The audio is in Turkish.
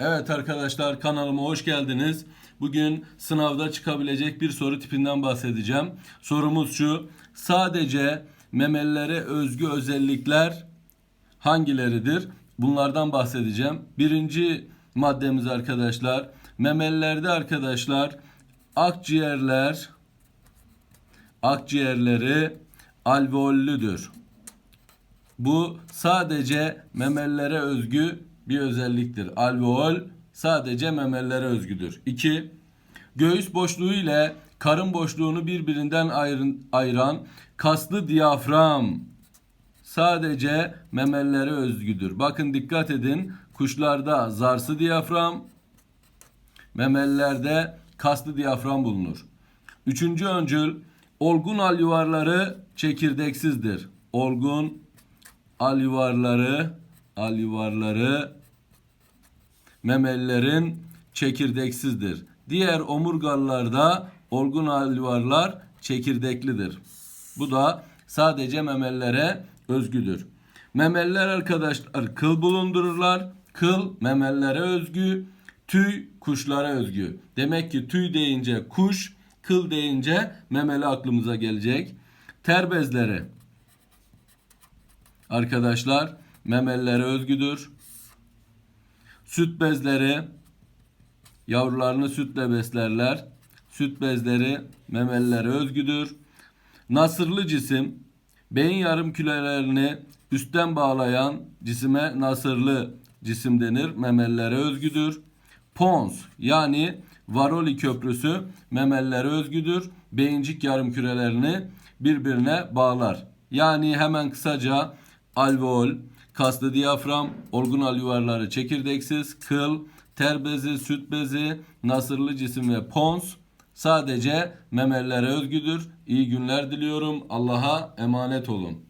Evet arkadaşlar kanalıma hoş geldiniz. Bugün sınavda çıkabilecek bir soru tipinden bahsedeceğim. Sorumuz şu. Sadece memelilere özgü özellikler hangileridir? Bunlardan bahsedeceğim. Birinci maddemiz arkadaşlar. Memelilerde arkadaşlar akciğerler akciğerleri alveollüdür. Bu sadece memelilere özgü bir özelliktir. Alveol sadece memelilere özgüdür. 2. Göğüs boşluğu ile karın boşluğunu birbirinden ayıran kaslı diyafram sadece memelilere özgüdür. Bakın dikkat edin. Kuşlarda zarsı diyafram, memelilerde kaslı diyafram bulunur. Üçüncü öncül olgun alüvarları çekirdeksizdir. Olgun alüvarları alüvarları memelilerin çekirdeksizdir. Diğer omurgalılarda olgun alüvarlar çekirdeklidir. Bu da sadece memelilere özgüdür. Memeliler arkadaşlar kıl bulundururlar. Kıl memelilere özgü, tüy kuşlara özgü. Demek ki tüy deyince kuş, kıl deyince memeli aklımıza gelecek. Ter bezleri arkadaşlar memelilere özgüdür. Süt bezleri yavrularını sütle beslerler. Süt bezleri memelilere özgüdür. Nasırlı cisim beyin yarım kürelerini üstten bağlayan cisime nasırlı cisim denir. Memelilere özgüdür. Pons yani Varoli köprüsü memelilere özgüdür. Beyincik yarım kürelerini birbirine bağlar. Yani hemen kısaca alveol, kaslı diyafram, olgun alüvarları çekirdeksiz, kıl, ter bezi, süt bezi, nasırlı cisim ve pons sadece memelilere özgüdür. İyi günler diliyorum. Allah'a emanet olun.